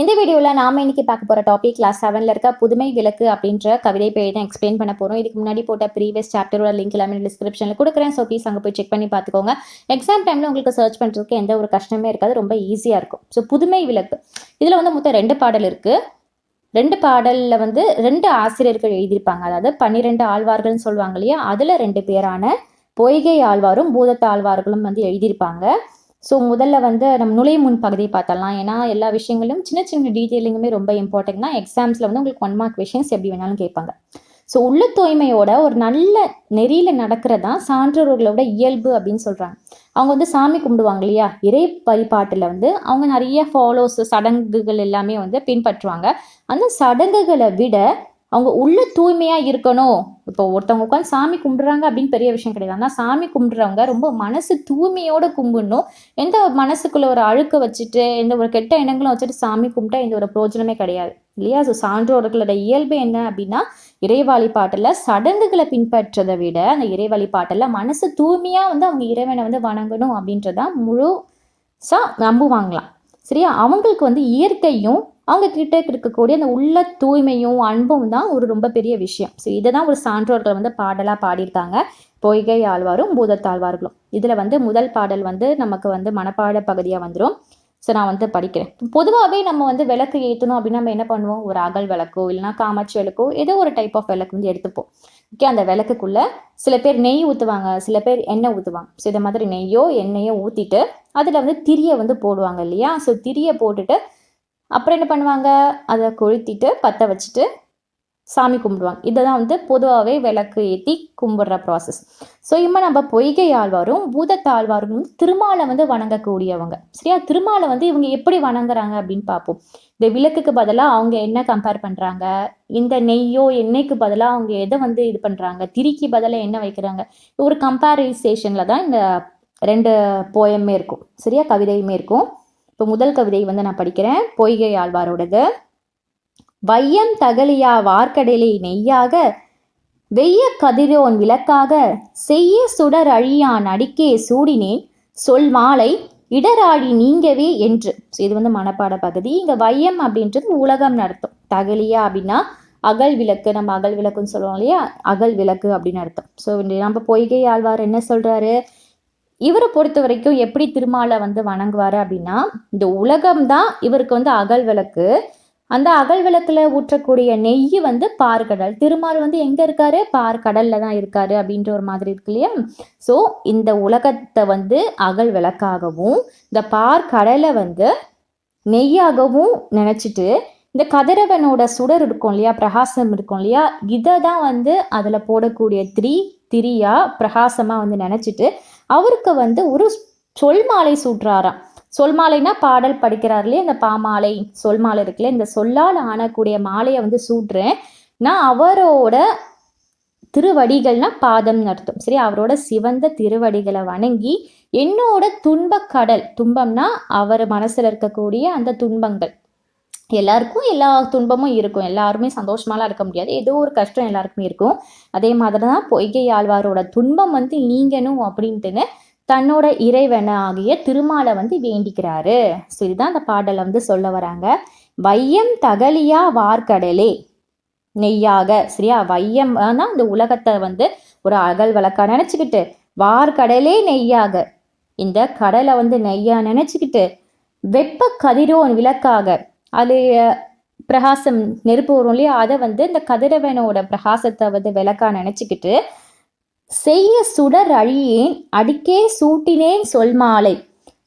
இந்த வீடியோவில் நாம இன்னைக்கு பார்க்க போகிற டாபிக் கிளாஸ் செவனில் இருக்க புதுமை விளக்கு அப்படின்ற கவிதை பேர் தான் எக்ஸ்பிளைன் பண்ண போகிறோம் இதுக்கு முன்னாடி போட்ட ப்ரீவியஸ் சாப்டரோட லிங்க் எல்லாமே டிஸ்கிரிப்ஷனில் கொடுக்குறேன். ஸோ ப்ளீஸ் அங்கே போய் செக் பண்ணி பார்த்துக்கோங்க. எக்ஸாம் டைமில் உங்களுக்கு சர்ச் பண்ணுறதுக்கு எந்த ஒரு கஷ்டமே இருக்காது. ரொம்ப ஈஸியாக இருக்கும். ஸோ புதுமை விளக்கு. இதில் வந்து மொத்தம் ரெண்டு பாடல் இருக்குது ரெண்டு பாடலில் வந்து ரெண்டு ஆசிரியர்கள் எழுதியிருப்பாங்க. அதாவது பன்னிரெண்டு ஆழ்வார்கள்னு சொல்லுவாங்க இல்லையா? அதில் ரெண்டு பேரான பொய்கை ஆழ்வாரும் பூதத்த ஆழ்வார்களும் வந்து எழுதியிருப்பாங்க. ஸோ முதல்ல வந்து நம்ம நுழை முன் பகுதியை பார்த்தலாம் ஏன்னா எல்லா விஷயங்களும் சின்ன சின்ன டீட்டெயிலிங்குமே ரொம்ப இம்பார்ட்டன்ட் தான். எக்ஸாம்ஸில் வந்து உங்களுக்கு ஒன் மார்க் விஷயம்ஸ் எப்படி வேணாலும் கேட்பாங்க. ஸோ உள்ள தூய்மையோட ஒரு நல்ல நெறியில் நடக்கிறதா சான்றோர்களோட இயல்பு அப்படின்னு சொல்கிறாங்க அவங்க வந்து சாமி கும்பிடுவாங்க இல்லையா? இறை வழிபாட்டில் வந்து அவங்க நிறைய ஃபாலோஸ் சடங்குகள் எல்லாமே வந்து பின்பற்றுவாங்க. அந்த சடங்குகளை விட அவங்க உள்ள தூய்மையாக இருக்கணும். இப்போ ஒருத்தவங்க உட்காந்து சாமி கும்பிடுறாங்க அப்படின்னு பெரிய விஷயம் கிடையாது. ஆனால் சாமி கும்பிடுறவங்க ரொம்ப மனசு தூய்மையோடு கும்பிடணும். எந்த மனசுக்குள்ள ஒரு அழுக்க வச்சுட்டு எந்த ஒரு கெட்ட எண்ணங்களும் வச்சுட்டு சாமி கும்பிட்டா எந்த ஒரு பிரயோஜனமே கிடையாது. இல்லையா? ஸோ சான்றோர்களோட இயல்பு என்ன அப்படின்னா இறை வழிபாட்டில் சடங்குகளை பின்பற்றதை விட அந்த இறை வழிபாட்டில் மனசு தூய்மையாக வந்து அவங்க இறைவனை வந்து வணங்கணும் அப்படின்றதான் முழுசா நம்புவாங்களாம். சரியா? அவங்களுக்கு வந்து இயற்கையும் அவங்க கிட்ட இருக்கக்கூடிய அந்த உள்ள தூய்மையும் அன்பும் தான் ஒரு ரொம்ப பெரிய விஷயம். ஸோ இதை தான் ஒரு சான்றோர்கள் வந்து பாடலாக பாடியிருக்காங்க. பொய்கை ஆழ்வாரும் பூதத்தாழ்வார்களும். இதில் வந்து முதல் பாடல் வந்து நமக்கு வந்து மனப்பாட பகுதியாக வந்துடும் ஸோ நான் வந்து படிக்கிறேன். பொதுவாகவே நம்ம வந்து விளக்கு ஏற்றணும் அப்படின்னா நம்ம என்ன பண்ணுவோம்? ஒரு அகல் விளக்கோ இல்லைனா காமாட்சி விளக்கோ ஏதோ ஒரு டைப் ஆஃப் விளக்கு வந்து எடுத்துப்போம். ஓகே அந்த விளக்குக்குள்ளே சில பேர் நெய் ஊற்றுவாங்க சில பேர் எண்ணெய் ஊற்றுவாங்க ஸோ இதை மாதிரி நெய்யோ எண்ணெயோ ஊற்றிட்டு அதில் வந்து திரியை வந்து போடுவாங்க இல்லையா? ஸோ திரியை போட்டுட்டு அப்புறம் என்ன பண்ணுவாங்க? அதை கொளுத்திட்டு பற்ற வச்சுட்டு சாமி கும்பிடுவாங்க. இதை தான் வந்து பொதுவாகவே விளக்கு ஏற்றி கும்பிட்ற ப்ராசஸ் ஸோ இப்போ நம்ம பொய்கை ஆழ்வாரும் பூதத்தாழ்வாரும் வந்து திருமாலை வந்து வணங்கக்கூடியவங்க. சரியா? திருமாலை வந்து இவங்க எப்படி வணங்குறாங்க அப்படின்னு பார்ப்போம். இந்த விளக்குக்கு பதிலாக அவங்க என்ன கம்பேர் பண்ணுறாங்க இந்த நெய்யோ எண்ணெய்க்கு பதிலாக அவங்க எதை வந்து இது பண்ணுறாங்க திரிக்கு பதிலாக என்ன வைக்கிறாங்க? ஒரு கம்பேரிசேஷனில் தான் இந்த ரெண்டு போயமே இருக்கும். சரியா? கவிதையுமே இருக்கும். இப்போ முதல் கவிதை வந்து நான் படிக்கிறேன். பொய்கை ஆழ்வாரோடது. வையம் தகலியா வார்க்கடலை நெய்யாக வெய்ய கதிரோன் விளக்காக செய்ய சுடர் அழியான் அடிக்கே சூடினேன். சொல் மாலை இடராழி நீங்கவே என்று. ஸோ இது வந்து மனப்பாட பகுதி. இங்கே வையம் அப்படின்றது உலகம் நடத்தும். தகலியா அப்படின்னா அகல் விளக்கு நம்ம அகல் விளக்குன்னு சொல்லுவோம் இல்லையா? அகல் விளக்கு அப்படின்னு அர்த்தம். ஸோ நம்ம பொய்கை ஆழ்வார் என்ன சொல்கிறாரு இவரை பொறுத்த வரைக்கும் எப்படி திருமாலை வந்து வணங்குவார் அப்படின்னா இந்த உலகம் தான் இவருக்கு வந்து அகல் விளக்கு. அந்த அகல் விளக்குல ஊற்றக்கூடிய நெய் வந்து பார்க்கடல் திருமால் வந்து எங்க இருக்காரு? பார்க்கடல்ல தான் இருக்காரு அப்படின்ற ஒரு மாதிரி இருக்கு இல்லையா? ஸோ இந்த உலகத்தை வந்து அகல் விளக்காகவும் இந்த பார்க்கடலை வந்து நெய்யாகவும் நினச்சிட்டு இந்த கதிரவனோட சுடர் இருக்கும் இல்லையா? பிரகாசம் இருக்கும் இல்லையா? இதை தான் வந்து அதில் போடக்கூடிய திரி திரியா பிரகாசமாக வந்து நினச்சிட்டு அவருக்கு வந்து ஒரு சொல் மாலை சூட்டுறாராம். சொல் மாலைனா பாடல் படிக்கிறார் இல்லையா? இந்த பாமாலை சொல் மாலை இருக்குல்ல இந்த சொல்லால் ஆனக்கூடிய மாலையை வந்து சூட்டுறேன். நான் அவரோட திருவடிகள்னா பாதம்னு அர்த்தம். சரி அவரோட சிவந்த திருவடிகளை வணங்கி என்னோட துன்பக்கடல் துன்பம்னா அவர் மனசில் இருக்கக்கூடிய அந்த துன்பங்கள். எல்லாருக்கும் எல்லா துன்பமும் இருக்கும். எல்லாருமே சந்தோஷமாலாம் இருக்க முடியாது. ஏதோ ஒரு கஷ்டம் எல்லாருக்குமே இருக்கும். அதே மாதிரி தான் பொய்கை ஆழ்வாரோட துன்பம் வந்து நீங்கணும் அப்படின்ட்டுன்னு தன்னோட இறைவன ஆகிய திருமாலை வந்து வேண்டிக்கிறாரு. ஸோ இதுதான் அந்த பாடலை வந்து சொல்ல வராங்க. வையம் தகலியா வார்க்கடலே நெய்யாக சரியா? வையம் தான் இந்த உலகத்தை வந்து ஒரு அகல் வழக்கா நினச்சிக்கிட்டு வார்கடலே நெய்யாக இந்த கடலை வந்து நெய்யா நினச்சிக்கிட்டு வெப்ப கதிரோன் விளக்காக அது பிரகாசம் நெருப்பு வரும் இல்லையா? அதை வந்து இந்த கதிரவனோட பிரகாசத்தை வந்து விளக்கா நினச்சிக்கிட்டு செய்ய சுடர் அழியேன் அடிக்கே சூட்டினேன் சொல் மாலை.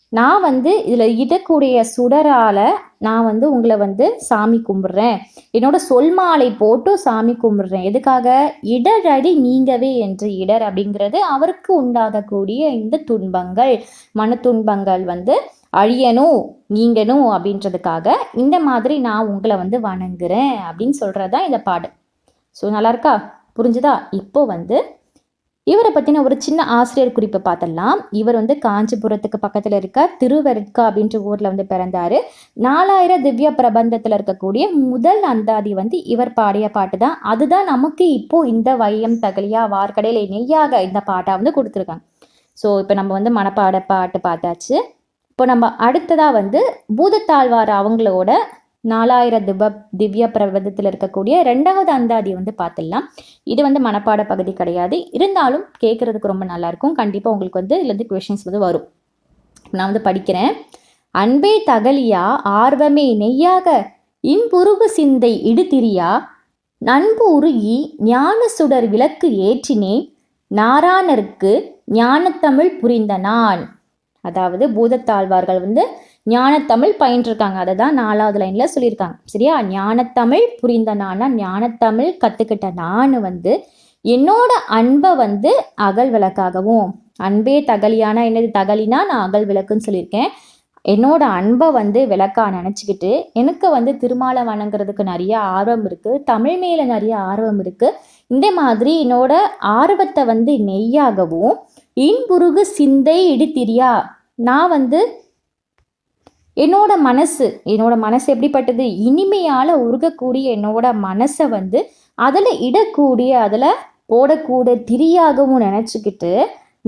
நான் வந்து இதில் இடக்கூடிய சுடரால் நான் வந்து உங்களை வந்து சாமி கும்பிட்றேன். என்னோட சொல் மாலை போட்டு சாமி கும்பிட்றேன். எதுக்காக? இடரடி நீங்கவே என்று இடர் அப்படிங்கிறது அவருக்கு உண்டாகக்கூடிய இந்த துன்பங்கள். மன துன்பங்கள் வந்து அழியணும். நீங்கணும் அப்படின்றதுக்காக இந்த மாதிரி நான் உங்களை வந்து வணங்குறேன் அப்படின்னு சொல்கிறது தான் இந்த பாடு ஸோ நல்லா இருக்கா புரிஞ்சுதா? இப்போ வந்து இவரை பற்றின ஒரு சின்ன ஆசிரியர் குறிப்பை பார்த்தலாம். இவர் வந்து காஞ்சிபுரத்துக்கு பக்கத்தில் இருக்க திருவெருட்கா அப்படின்ற ஊரில் வந்து பிறந்தார். நாலாயிரம் திவ்ய பிரபந்தத்தில் இருக்கக்கூடிய முதல் அந்தாதி வந்து இவர் பாடிய பாட்டு தான். அதுதான் நமக்கு இப்போது இந்த வையம் தகலியா வார்க்கடையில் நெய்யாக இந்த பாட்டை வந்து கொடுத்துருக்காங்க. ஸோ இப்போ நம்ம வந்து மனப்பாட பாட்டு பார்த்தாச்சு. இப்போ நம்ம அடுத்ததாக வந்து பூதத்தாழ்வார் அவங்களோட நாலாயிர திவ திவ்ய பிரபதத்தில் இருக்கக்கூடிய ரெண்டாவது அந்தாதி வந்து பார்த்துடலாம். இது வந்து மனப்பாட பகுதி கிடையாது. இருந்தாலும் கேட்குறதுக்கு ரொம்ப நல்லாயிருக்கும் கண்டிப்பாக உங்களுக்கு வந்து இதுலேருந்து கொஷின்ஸ் வந்து வரும். நான் வந்து படிக்கிறேன். அன்பே தகலியா ஆர்வமே நெய்யாக இன்புருகு சிந்தை இடுதிரியா நண்பு உருகி ஞான சுடர் விளக்கு ஏற்றினேன் நாரானருக்கு ஞானத்தமிழ் புரிந்த நான். அதாவது பூதத்தாழ்வார்கள் வந்து ஞானத்தமிழ் பயின்றிருக்காங்க. அதை தான் நாலாவது லைனில் சொல்லியிருக்காங்க. சரியா? ஞானத்தமிழ் புரிந்த நானா? ஞானத்தமிழ் கற்றுக்கிட்ட நான் வந்து என்னோட அன்பை வந்து அகல் விளக்காகவும் அன்பே தகலியானா என்னது? தகலினா நான் அகல் விளக்குன்னு சொல்லியிருக்கேன். என்னோட அன்பை வந்து விளக்கா நினச்சிக்கிட்டு எனக்கு வந்து திருமாலை வணங்குறதுக்கு நிறைய ஆர்வம் இருக்குது தமிழ் மேலே நிறைய ஆர்வம் இருக்குது இந்த மாதிரி என்னோட ஆர்வத்தை வந்து நெய்யாகவும் இன்புருகு சிந்தை இடித்திரியா? நான் வந்து என்னோட மனசு என்னோட மனசு எப்படிப்பட்டது? இனிமையால் உருகக்கூடிய என்னோட மனசை வந்து அதில் இடக்கூடிய அதில் போடக்கூட திரியாகவும் நினச்சிக்கிட்டு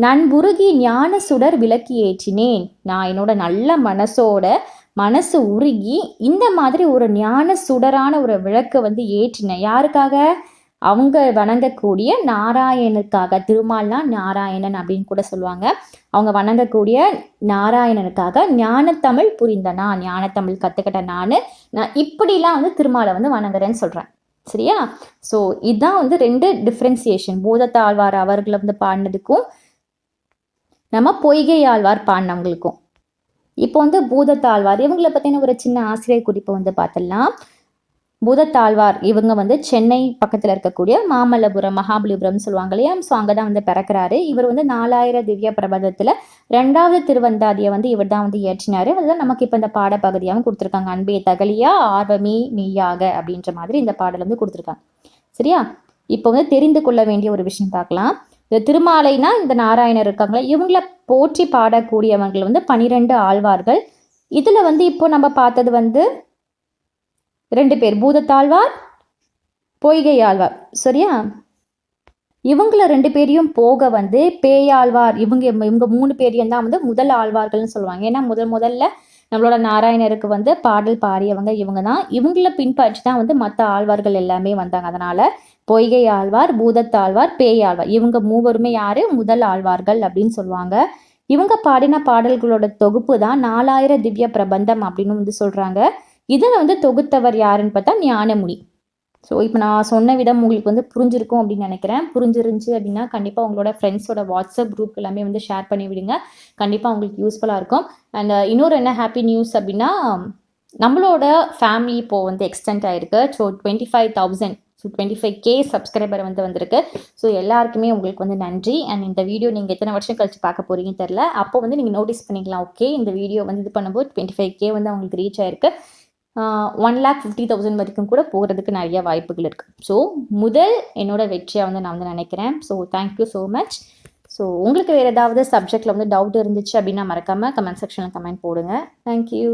நண்புருகி ஞான சுடர் விளக்கி ஏற்றினேன். நான் என்னோட நல்ல மனசோட மனசு உருகி இந்த மாதிரி ஒரு ஞான சுடரான ஒரு விளக்கு வந்து ஏற்றினேன். யாருக்காக? அவங்க வணங்கக்கூடிய நாராயணனுக்காக திருமால்னா நாராயணன் அப்படின்னு கூட சொல்லுவாங்க. அவங்க வணங்கக்கூடிய நாராயணனுக்காக ஞானத்தமிழ் புரிந்த நான் ஞானத்தமிழ் கற்றுக்கிட்ட நான் நான் இப்படிலாம் வந்து திருமாலை வந்து வணங்குறேன்னு சொல்கிறேன் சரியா? ஸோ இதுதான் வந்து ரெண்டு டிஃப்ரென்சியேஷன் பூதத்தாழ்வார் அவர்களை வந்து பாடினதுக்கும் நம்ம பொய்கை ஆழ்வார் பாடினவங்களுக்கும். இப்போ வந்து பூதத்தாழ்வார் இவங்களை பற்றின ஒரு சின்ன ஆசிரியர் குறிப்பை வந்து பார்த்துடலாம். பூதத்தாழ்வார் இவங்க வந்து சென்னை பக்கத்தில் இருக்கக்கூடிய மாமல்லபுரம் மகாபலிபுரம் சொல்லுவாங்க இல்லையா? ஸோ அங்கே தான் வந்து பிறக்கிறாரு. இவர் வந்து நாலாயிர திவ்ய பிரபதத்தில் ரெண்டாவது திருவந்தாதியை வந்து இவர் தான் வந்து இயற்றினார். அதுதான் நமக்கு இப்போ இந்த பாடப்பகுதியாகவும் கொடுத்துருக்காங்க. அன்பே தகலியா ஆர்வமே நீயாக அப்படின்ற மாதிரி இந்த பாடல் வந்து கொடுத்துருக்காங்க. சரியா? இப்போ வந்து தெரிந்து கொள்ள வேண்டிய ஒரு விஷயம் பார்க்கலாம். இந்த திருமாலைனா இந்த நாராயணர் இருக்காங்களே இவங்கள போற்றி பாடக்கூடியவங்கள் வந்து பனிரெண்டு ஆழ்வார்கள். இதில் வந்து இப்போ நம்ம பார்த்தது வந்து ரெண்டு பேர். பூதத்தாழ்வார் பொய்கை ஆழ்வார் சரியா? இவங்கள ரெண்டு பேரையும் போக வந்து பேயாழ்வார். இவங்க இவங்க மூணு பேரையும் தான் வந்து முதல் ஆழ்வார்கள்னு சொல்லுவாங்க. ஏன்னா முதல் முதல்ல நம்மளோட நாராயணருக்கு வந்து பாடல் பாடியவங்க இவங்க தான். இவங்கள பின்பற்றி தான் வந்து மற்ற ஆழ்வார்கள் எல்லாமே வந்தாங்க. அதனால பொய்கை ஆழ்வார் பூதத்தாழ்வார் பேயாழ்வார். இவங்க மூவருமே யாரு? முதல் ஆழ்வார்கள் அப்படின்னு சொல்லுவாங்க. இவங்க பாடின பாடல்களோட தொகுப்பு தான் நாலாயிர திவ்ய பிரபந்தம் அப்படின்னு வந்து சொல்றாங்க. இதில் வந்து தொகுத்தவர் யாருன்னு பார்த்தா ஞானமுடி. ஸோ இப்போ நான் சொன்ன விதம் உங்களுக்கு வந்து புரிஞ்சிருக்கும் அப்படின்னு நினைக்கிறேன். புரிஞ்சிருந்துச்சு அப்படின்னா கண்டிப்பாக உங்களோட ஃப்ரெண்ட்ஸோட வாட்ஸ்அப் குரூப் எல்லாமே வந்து ஷேர் பண்ணி விடுங்க. கண்டிப்பாக உங்களுக்கு யூஸ்ஃபுல்லாக இருக்கும். அண்ட் uh, இன்னொரு என்ன ஹாப்பி நியூஸ் அப்படின்னா நம்மளோட ஃபேமிலி இப்போது வந்து எக்ஸ்டெண்ட் ஆகிருக்கு so twenty five thousand so twenty five K subscriber வந்து வந்திருக்கு. ஸோ எல்லாருக்குமே உங்களுக்கு வந்து நன்றி. அண்ட் இந்த வீடியோ நீங்கள் எத்தனை வருஷம் கழிச்சு பார்க்க போகிறீங்கன்னு தெரில அப்போ வந்து நீங்கள் நோட்டீஸ் பண்ணிக்கலாம் ஓகே இந்த வீடியோ வந்து இது பண்ணும்போது டுவெண்ட்டி ஃபைவ் கே வந்து அவங்களுக்கு ரீச் ஆயிருக்கு. ஒன் லேக் ஃபிஃப்டி தௌசண்ட் வரைக்கும் கூட போகிறதுக்கு நிறைய வாய்ப்புகள் இருக்குது ஸோ முதல் என்னோடய வெற்றியாக வந்து நான் வந்து நினைக்கிறேன். So thank you so much so உங்களுக்கு வேறு ஏதாவது சப்ஜெக்டில் வந்து டவுட் இருந்துச்சு அப்படின்னா மறக்காமல் கமெண்ட் செக்ஷனில் கமெண்ட் போடுங்க. தேங்க்யூ